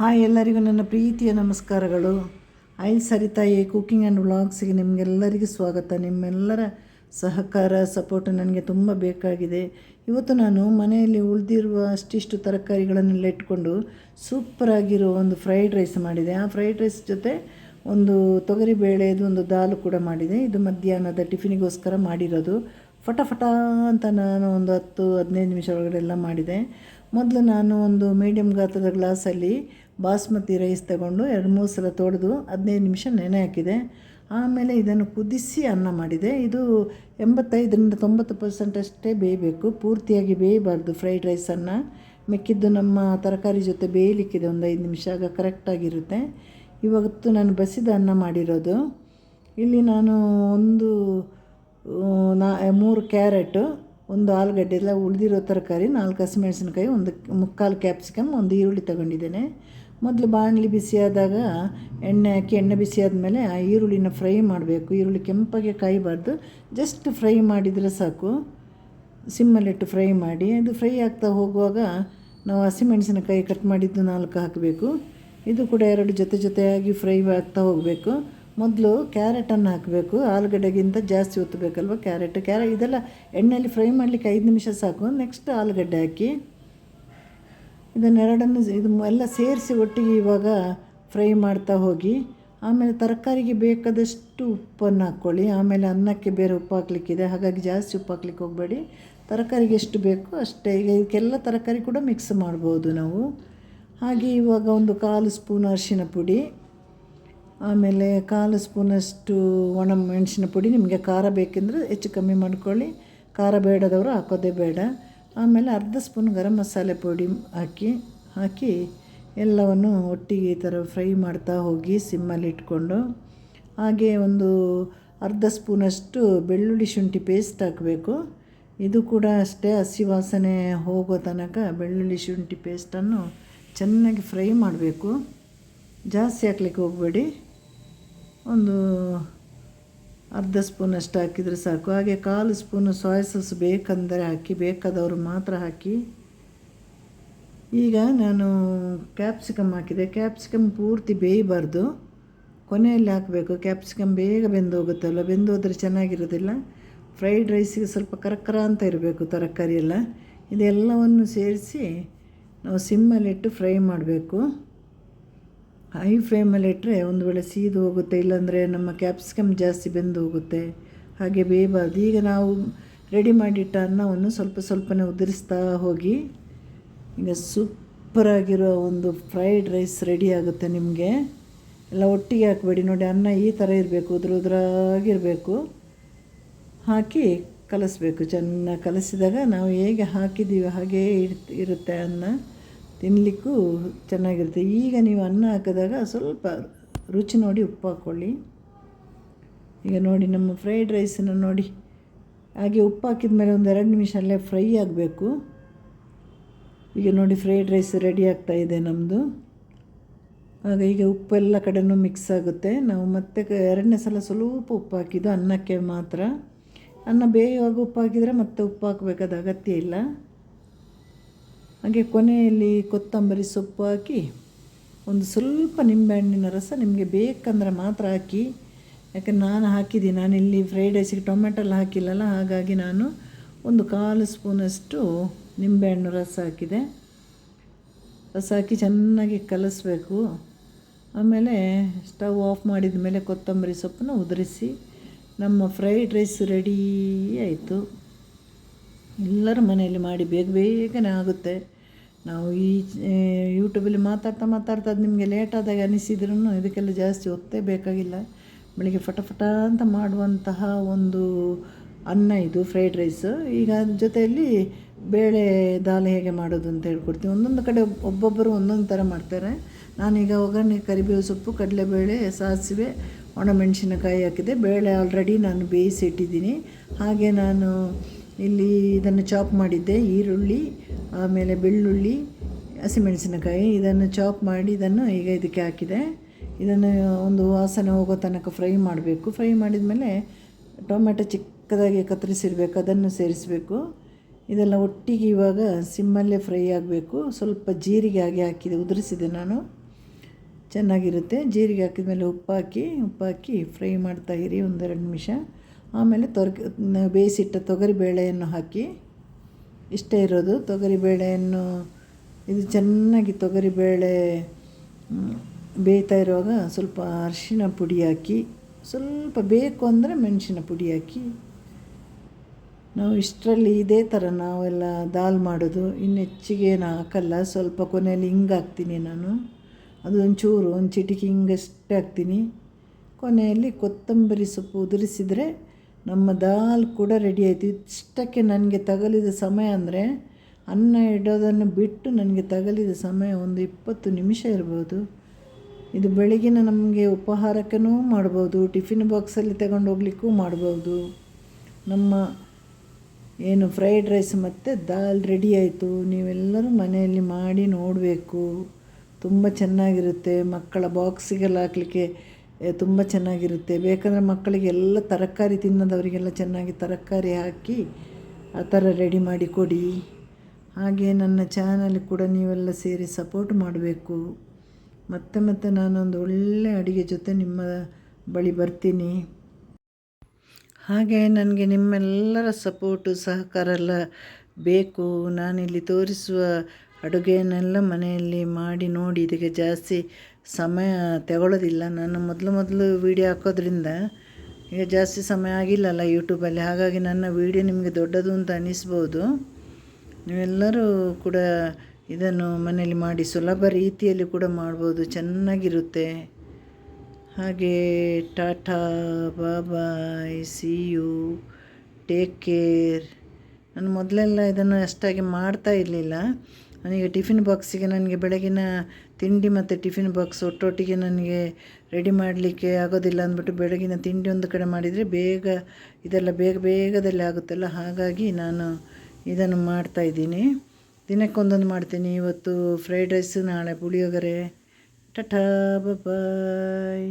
Hi ಎಲ್ಲರಿಗೂ ನನ್ನ ಪ್ರೀತಿಯ ನಮಸ್ಕಾರಗಳು. ಐ ಸರಿತಾಯಿ ಕುಕಿಂಗ್ ಆ್ಯಂಡ್ ವ್ಲಾಗ್ಸಿಗೆ ನಿಮಗೆಲ್ಲರಿಗೂ ಸ್ವಾಗತ. ನಿಮ್ಮೆಲ್ಲರ ಸಹಕಾರ ಸಪೋರ್ಟ್ ನನಗೆ ತುಂಬ ಬೇಕಾಗಿದೆ. ಇವತ್ತು ನಾನು ಮನೆಯಲ್ಲಿ ಉಳಿದಿರುವ ಅಷ್ಟಿಷ್ಟು ತರಕಾರಿಗಳನ್ನೆಲ್ಲ ಇಟ್ಕೊಂಡು ಸೂಪರಾಗಿರೋ ಒಂದು ಫ್ರೈಡ್ ರೈಸ್ ಮಾಡಿದೆ. ಆ ಫ್ರೈಡ್ ರೈಸ್ ಜೊತೆ ಒಂದು ತೊಗರಿ ಬೇಳೆದು ಒಂದು ದಾಲು ಕೂಡ ಮಾಡಿದೆ. ಇದು ಮಧ್ಯಾಹ್ನದ ಟಿಫಿನಿಗೋಸ್ಕರ ಮಾಡಿರೋದು. ಫಟ ಫಟ ಅಂತ ನಾನು ಒಂದು ಹತ್ತು ಹದಿನೈದು ನಿಮಿಷ ಒಳಗಡೆ ಎಲ್ಲ ಮಾಡಿದೆ. ಮೊದಲು ನಾನು ಒಂದು ಮೀಡಿಯಮ್ ಗಾತ್ರದ ಗ್ಲಾಸಲ್ಲಿ ಬಾಸ್ಮತಿ ರೈಸ್ ತಗೊಂಡು ಎರಡು ಮೂರು ಸಲ ತೊಡೆದು ಹದಿನೈದು ನಿಮಿಷ ನೆನೆ ಹಾಕಿದೆ. ಆಮೇಲೆ ಇದನ್ನು ಕುದಿಸಿ ಅನ್ನ ಮಾಡಿದೆ. ಇದು ಎಂಬತ್ತೈದರಿಂದ ತೊಂಬತ್ತು ಪರ್ಸೆಂಟ್ ಅಷ್ಟೇ ಬೇಯಬೇಕು. ಪೂರ್ತಿಯಾಗಿ ಬೇಯಬಾರ್ದು ಫ್ರೈಡ್ ರೈಸನ್ನು ಮಿಕ್ಕಿದ್ದು ನಮ್ಮ ತರಕಾರಿ ಜೊತೆ ಬೇಯಲಿಕ್ಕಿದೆ ಒಂದು ಐದು ನಿಮಿಷ, ಆಗ ಕರೆಕ್ಟಾಗಿರುತ್ತೆ ಇವತ್ತು ನಾನು ಬಸಿದ ಅನ್ನ ಮಾಡಿರೋದು. ಇಲ್ಲಿ ನಾನು ಒಂದು ನಾ, ಮೂರು ಕ್ಯಾರೆಟು, ಒಂದು ಆಲೂಗಡ್ಡೆ, ಎಲ್ಲ ಉಳಿದಿರೋ ತರಕಾರಿ, ನಾಲ್ಕು ಹಸಿಮೆಣಸಿನ್ಕಾಯಿ, ಒಂದು ಮುಕ್ಕಾಲು ಕ್ಯಾಪ್ಸಿಕಮ್, ಒಂದು ಈರುಳ್ಳಿ ತಗೊಂಡಿದ್ದೇನೆ. ಮೊದಲು ಬಾಣಲಿ ಬಿಸಿಯಾದಾಗ ಎಣ್ಣೆ ಹಾಕಿ, ಎಣ್ಣೆ ಬಿಸಿ ಆದಮೇಲೆ ಆ ಈರುಳ್ಳಿನ ಫ್ರೈ ಮಾಡಬೇಕು. ಈರುಳ್ಳಿ ಕೆಂಪಾಗೆ ಕಾಯಬಾರ್ದು. ಜಸ್ಟ್ ಫ್ರೈ ಮಾಡಿದರೆ ಸಾಕು. ಸಿಮ್ಮಲ್ಲಿಟ್ಟು ಫ್ರೈ ಮಾಡಿ, ಅದು ಫ್ರೈ ಆಗ್ತಾ ಹೋಗುವಾಗ ನಾವು ಹಸಿಮೆಣಸಿನಕಾಯಿ ಕಟ್ ಮಾಡಿದ್ದು ನಾಲ್ಕು ಹಾಕಬೇಕು. ಇದು ಕೂಡ ಎರಡು ಜೊತೆ ಜೊತೆಯಾಗಿ ಫ್ರೈ ಆಗ್ತಾ ಹೋಗಬೇಕು. ಮೊದಲು ಕ್ಯಾರೆಟನ್ನು ಹಾಕಬೇಕು. ಆಲೂಗಡ್ಡೆಗಿಂತ ಜಾಸ್ತಿ ಒತ್ತಬೇಕಲ್ವ ಕ್ಯಾರೆಟ್? ಕ್ಯಾರೆ ಇದೆಲ್ಲ ಎಣ್ಣೆಯಲ್ಲಿ ಫ್ರೈ ಮಾಡಲಿಕ್ಕೆ ಐದು ನಿಮಿಷ ಸಾಕು. ನೆಕ್ಸ್ಟ್ ಆಲೂಗಡ್ಡೆ ಹಾಕಿ. ಇದನ್ನೆರಡನ್ನು ಇದು ಎಲ್ಲ ಸೇರಿಸಿ ಒಟ್ಟಿಗೆ ಇವಾಗ ಫ್ರೈ ಮಾಡ್ತಾ ಹೋಗಿ, ಆಮೇಲೆ ತರಕಾರಿಗೆ ಬೇಕಾದಷ್ಟು ಉಪ್ಪನ್ನು ಹಾಕ್ಕೊಳ್ಳಿ. ಆಮೇಲೆ ಅನ್ನಕ್ಕೆ ಬೇರೆ ಉಪ್ಪು ಹಾಕ್ಲಿಕ್ಕಿದೆ, ಹಾಗಾಗಿ ಜಾಸ್ತಿ ಉಪ್ಪು ಹಾಕ್ಲಿಕ್ಕೆ ಹೋಗಬೇಡಿ. ತರಕಾರಿಗೆ ಎಷ್ಟು ಬೇಕೋ ಅಷ್ಟೇ. ಈಗ ಇದಕ್ಕೆಲ್ಲ ತರಕಾರಿ ಕೂಡ ಮಿಕ್ಸ್ ಮಾಡ್ಬೋದು ನಾವು. ಹಾಗೆ ಇವಾಗ ಒಂದು ಕಾಲು ಸ್ಪೂನ್ ಅರಿಶಿನ ಪುಡಿ, ಆಮೇಲೆ ಕಾಲು ಸ್ಪೂನಷ್ಟು ಒಣ ಮೆಣಸಿನ ಪುಡಿ. ನಿಮಗೆ ಖಾರ ಬೇಕೆಂದರೆ ಹೆಚ್ಚು ಕಮ್ಮಿ ಮಾಡ್ಕೊಳ್ಳಿ. ಖಾರ ಬೇಡದವರು ಹಾಕೋದೇ ಬೇಡ. ಆಮೇಲೆ ಅರ್ಧ ಸ್ಪೂನ್ ಗರಂ ಮಸಾಲೆ ಪುಡಿ ಹಾಕಿ ಹಾಕಿ ಎಲ್ಲವನ್ನು ಒಟ್ಟಿಗೆ ಈ ಥರ ಫ್ರೈ ಮಾಡ್ತಾ ಹೋಗಿ ಸಿಮ್ಮಲ್ಲಿ ಇಟ್ಕೊಂಡು, ಹಾಗೆ ಒಂದು ಅರ್ಧ ಸ್ಪೂನಷ್ಟು ಬೆಳ್ಳುಳ್ಳಿ ಶುಂಠಿ ಪೇಸ್ಟ್ ಹಾಕಬೇಕು. ಇದು ಕೂಡ ಅಷ್ಟೇ ಹಸಿ ವಾಸನೆ ಹೋಗೋ ತನಕ ಬೆಳ್ಳುಳ್ಳಿ ಶುಂಠಿ ಪೇಸ್ಟನ್ನು ಚೆನ್ನಾಗಿ ಫ್ರೈ ಮಾಡಬೇಕು. ಜಾಸ್ತಿ ಹಾಕ್ಲಿಕ್ಕೆ ಹೋಗಬೇಡಿ. ಒಂದು ಅರ್ಧ ಸ್ಪೂನಷ್ಟು ಹಾಕಿದರೆ ಸಾಕು. ಹಾಗೆ ಕಾಲು ಸ್ಪೂನು ಸೋಯಾ ಸಾಸ್ ಬೇಕಂದರೆ ಹಾಕಿ, ಬೇಕಾದವರು ಮಾತ್ರ ಹಾಕಿ. ಈಗ ನಾನು ಕ್ಯಾಪ್ಸಿಕಮ್ ಹಾಕಿದೆ. ಕ್ಯಾಪ್ಸಿಕಮ್ ಪೂರ್ತಿ ಬೇಯಬಾರ್ದು. ಕೊನೆಯಲ್ಲಿ ಹಾಕಬೇಕು. ಕ್ಯಾಪ್ಸಿಕಮ್ ಬೇಗ ಬೆಂದೋಗುತ್ತಲ್ಲ ಬೆಂದೋದ್ರೆ ಚೆನ್ನಾಗಿರೋದಿಲ್ಲ. ಫ್ರೈಡ್ ರೈಸಿಗೆ ಸ್ವಲ್ಪ ಕರಕರ ಅಂತ ಇರಬೇಕು ತರಕಾರಿ ಎಲ್ಲ ಇದೆಲ್ಲವನ್ನು ಸೇರಿಸಿ ನಾವು ಸಿಮ್ಮಲ್ಲಿಟ್ಟು ಫ್ರೈ ಮಾಡಬೇಕು. ಹೈ ಫ್ಲೇಮಲ್ಲಿ ಇಟ್ಟರೆ ಒಂದು ವೇಳೆ ಸೀದು ಹೋಗುತ್ತೆ, ಇಲ್ಲಾಂದರೆ ನಮ್ಮ ಕ್ಯಾಪ್ಸಿಕಮ್ ಜಾಸ್ತಿ ಬೆಂದು ಹೋಗುತ್ತೆ. ಹಾಗೆ ಬೇಯಬಾರ್ದು. ಈಗ ನಾವು ರೆಡಿ ಮಾಡಿಟ್ಟ ಅನ್ನವನ್ನು ಸ್ವಲ್ಪ ಸ್ವಲ್ಪನೇ ಉದುರಿಸ್ತಾ ಹೋಗಿ, ಈಗ ಸೂಪರಾಗಿರೋ ಒಂದು ಫ್ರೈಡ್ ರೈಸ್ ರೆಡಿ ಆಗುತ್ತೆ ನಿಮಗೆ. ಎಲ್ಲ ಒಟ್ಟಿಗೆ ಹಾಕಬೇಡಿ. ನೋಡಿ, ಅನ್ನ ಈ ಥರ ಇರಬೇಕು, ಉದುರು ಉದುರಾಗಿರಬೇಕು. ಹಾಕಿ ಕಲಸಬೇಕು. ಚೆನ್ನಾಗಿ ಕಲಸಿದಾಗ ನಾವು ಹೇಗೆ ಹಾಕಿದ್ದೀವಿ ಹಾಗೇ ಇರ್- ಇರುತ್ತೆ ಅನ್ನ. ತಿನ್ನಲಿಕ್ಕೂ ಚೆನ್ನಾಗಿರುತ್ತೆ. ಈಗ ನೀವು ಅನ್ನ ಹಾಕಿದಾಗ ಸ್ವಲ್ಪ ರುಚಿ ನೋಡಿ ಉಪ್ಪು ಹಾಕ್ಕೊಳ್ಳಿ ಈಗ ನೋಡಿ ನಮ್ಮ ಫ್ರೈಡ್ ರೈಸನ್ನು ನೋಡಿ. ಹಾಗೆ ಉಪ್ಪು ಹಾಕಿದ ಮೇಲೆ ಒಂದು ಎರಡು ನಿಮಿಷ ಅಲ್ಲೇ ಫ್ರೈ ಆಗಬೇಕು. ಈಗ ನೋಡಿ ಫ್ರೈಡ್ ರೈಸ್ ರೆಡಿ ಆಗ್ತಾ ಇದೆ ನಮ್ಮದು ಆಗ ಈಗ ಉಪ್ಪು ಎಲ್ಲ ಕಡೆನೂ ಮಿಕ್ಸ್ ಆಗುತ್ತೆ. ನಾವು ಮತ್ತೆ ಎರಡನೇ ಸಲ ಸ್ವಲ್ಪ ಉಪ್ಪು ಹಾಕಿದ್ದು ಅನ್ನಕ್ಕೆ ಮಾತ್ರ. ಅನ್ನ ಬೇಯುವಾಗ ಉಪ್ಪು ಹಾಕಿದರೆ ಮತ್ತೆ ಉಪ್ಪು ಹಾಕಬೇಕಾದ ಅಗತ್ಯ ಇಲ್ಲ. ಹಾಗೆ ಕೊನೆಯಲ್ಲಿ ಕೊತ್ತಂಬರಿ ಸೊಪ್ಪು ಹಾಕಿ ಒಂದು ಸ್ವಲ್ಪ ನಿಂಬೆಹಣ್ಣಿನ ರಸ ನಿಮಗೆ ಬೇಕಂದರೆ ಮಾತ್ರ ಹಾಕಿ. ಯಾಕಂದ್ರೆ ನಾನು ಹಾಕಿದ್ದೀನಿ ಇಲ್ಲಿ ಫ್ರೈಡ್ ರೈಸಿಗೆ ಟೊಮೆಟೊಲ್ಲ ಹಾಕಿಲ್ಲಲ್ಲ, ಹಾಗಾಗಿ ನಾನು ಒಂದು ಕಾಲು ಸ್ಪೂನಷ್ಟು ನಿಂಬೆಹಣ್ಣು ರಸ ಹಾಕಿದೆ. ರಸ ಹಾಕಿ ಚೆನ್ನಾಗಿ ಕಲಿಸ್ಬೇಕು. ಆಮೇಲೆ ಸ್ಟವ್ ಆಫ್ ಮಾಡಿದ ಮೇಲೆ ಕೊತ್ತಂಬರಿ ಸೊಪ್ಪನ್ನು ಉದುರಿಸಿ ನಮ್ಮ ಫ್ರೈಡ್ ರೈಸ್ ರೆಡಿ ಆಯಿತು. ಎಲ್ಲರ ಮನೆಯಲ್ಲಿ ಮಾಡಿ ಬೇಗ ಬೇಗನೆ ಆಗುತ್ತೆ. ನಾವು ಈ ಯೂಟ್ಯೂಬಲ್ಲಿ ಮಾತಾಡ್ತಾ ಮಾತಾಡ್ತಾ ಅದು ನಿಮಗೆ ಲೇಟಾದಾಗ ಅನಿಸಿದ್ರೂ ಇದಕ್ಕೆಲ್ಲ ಜಾಸ್ತಿ ಒತ್ತೇ ಬೇಕಾಗಿಲ್ಲ. ಬೆಳಿಗ್ಗೆ ಫಟಫಟ ಫಟ ಅಂತ ಮಾಡುವಂತಹ ಒಂದು ಅನ್ನ ಇದು ಫ್ರೈಡ್ ರೈಸ್ ಈಗ ಅದ್ರ ಜೊತೆಯಲ್ಲಿ ಬೇಳೆ ದಾಲ್ ಹೇಗೆ ಮಾಡೋದು ಅಂತ ಹೇಳ್ಕೊಡ್ತೀವಿ. ಒಂದೊಂದು ಕಡೆ ಒಬ್ಬೊಬ್ಬರು ಒಂದೊಂದು ಥರ ಮಾಡ್ತಾರೆ. ನಾನೀಗ ಒಗ್ಗರಣೆ, ಕರಿಬೇವು ಸೊಪ್ಪು, ಕಡಲೆಬೇಳೆ, ಸಾಸಿವೆ ಒಣಮೆಣಸಿನಕಾಯಿ ಹಾಕಿದೆ. ಬೇಳೆ ಆಲ್ರೆಡಿ ನಾನು ಬೇಯಿಸಿ ಇಟ್ಟಿದ್ದೀನಿ ಹಾಗೆ ನಾನು ಇಲ್ಲಿ ಇದನ್ನು ಚಾಪ್ ಮಾಡಿದ್ದೆ, ಈರುಳ್ಳಿ, ಆಮೇಲೆ ಬೆಳ್ಳುಳ್ಳಿ, ಹಸಿಮೆಣಸಿನಕಾಯಿ, ಇದನ್ನು ಚಾಪ್ ಮಾಡಿ ಇದನ್ನು ಈಗ ಇದಕ್ಕೆ ಹಾಕಿದೆ. ಇದನ್ನು ಒಂದು ವಾಸನೆ ಹೋಗೋ ತನಕ ಫ್ರೈ ಮಾಡಬೇಕು. ಫ್ರೈ ಮಾಡಿದ ಮೇಲೆ ಟೊಮೆಟೊ ಚಿಕ್ಕದಾಗಿ ಕತ್ತರಿಸಿರ್ಬೇಕು, ಅದನ್ನು ಸೇರಿಸಬೇಕು. ಇದೆಲ್ಲ ಒಟ್ಟಿಗೆ ಇವಾಗ ಸಿಮ್ಮಲ್ಲೇ ಫ್ರೈ ಆಗಬೇಕು. ಸ್ವಲ್ಪ ಜೀರಿಗೆ ಹಾಗೆ ಹಾಕಿದೆ, ಉದುರಿಸಿದೆ ನಾನು. ಚೆನ್ನಾಗಿರುತ್ತೆ. ಜೀರಿಗೆ ಹಾಕಿದ ಮೇಲೆ ಉಪ್ಪು ಹಾಕಿ ಉಪ್ಪು ಹಾಕಿ ಫ್ರೈ ಮಾಡ್ತಾ ಒಂದೆರಡು ನಿಮಿಷ. ಆಮೇಲೆ ತೊರ್ಕ ಬೇಯಿಸಿಟ್ಟ ತೊಗರಿ ಬೇಳೆಯನ್ನು ಹಾಕಿ, ಇಷ್ಟೇ ಇರೋದು. ತೊಗರಿ ಬೇಳೆಯನ್ನು, ಇದು ಚೆನ್ನಾಗಿ ತೊಗರಿಬೇಳೆ ಬೇಯ್ತಾ ಇರುವಾಗ ಸ್ವಲ್ಪ ಅರಿಶಿನ ಪುಡಿ ಹಾಕಿ, ಸ್ವಲ್ಪ ಬೇಕು ಅಂದರೆ ಮೆಣಸಿನ ಪುಡಿ ಹಾಕಿ. ನಾವು ಇಷ್ಟರಲ್ಲಿ ಇದೇ ಥರ ನಾವೆಲ್ಲ ದಾಲ್ ಮಾಡೋದು. ಇನ್ನು ಹೆಚ್ಚಿಗೆ ಏನು ಹಾಕಲ್ಲ. ಸ್ವಲ್ಪ ಕೊನೆಯಲ್ಲಿ ಹಿಂಗೆ ಹಾಕ್ತೀನಿ ನಾನು. ಅದು ಒಂಚೂರು, ಒಂದು ಚಿಟಿಕೆ ಹಿಂಗಷ್ಟೇ ಹಾಕ್ತೀನಿ. ಕೊನೆಯಲ್ಲಿ ಕೊತ್ತಂಬರಿ ಸೊಪ್ಪು ಉದುರಿಸಿದರೆ ನಮ್ಮ ದಾಲ್ ಕೂಡ ರೆಡಿ ಆಯಿತು. ಇಷ್ಟಕ್ಕೆ ನನಗೆ ತಗಲಿದ ಸಮಯ ಅಂದರೆ ಅನ್ನ ಇಡೋದನ್ನು ಬಿಟ್ಟು ನನಗೆ ತಗಲಿದ ಸಮಯ ಒಂದು ಇಪ್ಪತ್ತು ನಿಮಿಷ ಇರ್ಬೋದು. ಇದು ಬೆಳಗಿನ ನಮಗೆ ಉಪಹಾರಕ್ಕೂ ಮಾಡ್ಬೋದು. ಟಿಫಿನ್ ಬಾಕ್ಸಲ್ಲಿ ತಗೊಂಡು ಹೋಗ್ಲಿಕ್ಕೂ ಮಾಡ್ಬೋದು. ನಮ್ಮ ಏನು ಫ್ರೈಡ್ ರೈಸ್ ಮತ್ತು ದಾಲ್ ರೆಡಿ ಆಯಿತು. ನೀವೆಲ್ಲರೂ ಮನೆಯಲ್ಲಿ ಮಾಡಿ ನೋಡಬೇಕು. ತುಂಬ ಚೆನ್ನಾಗಿರುತ್ತೆ. ಮಕ್ಕಳ ಬಾಕ್ಸಿಗೆಲ್ಲ ಹಾಕ್ಲಿಕ್ಕೆ ತುಂಬ ಚೆನ್ನಾಗಿರುತ್ತೆ. ಬೇಕಂದರೆ ಮಕ್ಕಳಿಗೆ ಎಲ್ಲ ತರಕಾರಿ ತಿನ್ನೋದವರಿಗೆಲ್ಲ ಚೆನ್ನಾಗಿ ತರಕಾರಿ ಹಾಕಿ ಆ ಥರ ರೆಡಿ ಮಾಡಿ ಕೊಡಿ. ಹಾಗೆ ನನ್ನ ಚಾನಲ್ ಕೂಡ ನೀವೆಲ್ಲ ಸೇರಿ ಸಪೋರ್ಟ್ ಮಾಡಬೇಕು. ಮತ್ತೆ ಮತ್ತೆ ನಾನೊಂದು ಒಳ್ಳೆ ಅಡುಗೆ ಜೊತೆ ನಿಮ್ಮ ಬಳಿ ಬರ್ತೀನಿ. ಹಾಗೆ ನನಗೆ ನಿಮ್ಮೆಲ್ಲರ ಸಪೋರ್ಟು ಸಹಕಾರ ಎಲ್ಲ ಬೇಕು. ನಾನಿಲ್ಲಿ ತೋರಿಸುವ ಅಡುಗೆಯನ್ನೆಲ್ಲ ಮನೆಯಲ್ಲಿ ಮಾಡಿ ನೋಡಿ, ಇದಕ್ಕೆ ಜಾಸ್ತಿ ಸಮಯ ತಗೊಳ್ಳೋದಿಲ್ಲ. ನಾನು ಮೊದಲು ಮೊದಲು ವೀಡಿಯೋ ಹಾಕೋದ್ರಿಂದ ಈಗ ಜಾಸ್ತಿ ಸಮಯ ಆಗಿಲ್ಲಲ್ಲ ಯೂಟ್ಯೂಬಲ್ಲಿ ಹಾಗಾಗಿ ನನ್ನ ವೀಡಿಯೋ ನಿಮಗೆ ದೊಡ್ಡದು ಅಂತ ಅನ್ನಿಸ್ಬೋದು ನೀವೆಲ್ಲರೂ ಕೂಡ ಇದನ್ನು ಮನೆಯಲ್ಲಿ ಮಾಡಿ ಸುಲಭ ರೀತಿಯಲ್ಲಿ ಕೂಡ ಮಾಡ್ಬೋದು. ಚೆನ್ನಾಗಿರುತ್ತೆ. ಹಾಗೆ tata bye bye see you, take care. ನಾನು ಮೊದಲೆಲ್ಲ ಇದನ್ನು ಅಷ್ಟಾಗಿ ಮಾಡ್ತಾ ಇರಲಿಲ್ಲ. ನನಗೆ ಟಿಫಿನ್ ಬಾಕ್ಸಿಗೆ ನನಗೆ ಬೆಳಗಿನ ತಿಂಡಿ ಮತ್ತು ಟಿಫಿನ್ ಬಾಕ್ಸ್ ಒಟ್ಟೊಟ್ಟಿಗೆ ನನಗೆ ರೆಡಿ ಮಾಡಲಿಕ್ಕೆ ಆಗೋದಿಲ್ಲ ಅಂದ್ಬಿಟ್ಟು ಬೆಳಗಿನ ತಿಂಡಿ ಒಂದು ಕಡೆ ಮಾಡಿದರೆ ಬೇಗ ಇದೆಲ್ಲ ಬೇಗ ಬೇಗದಲ್ಲಿ ಆಗುತ್ತಲ್ಲ? ಹಾಗಾಗಿ ನಾನು ಇದನ್ನು ಮಾಡ್ತಾಯಿದ್ದೀನಿ ದಿನಕ್ಕೊಂದೊಂದು ಮಾಡ್ತೀನಿ. ಇವತ್ತು ಫ್ರೈಡ್ ರೈಸ್ ನಾಳೆ ಪುಳಿಯೋಗರೆ. ಟಟಾ ಬಾಯ್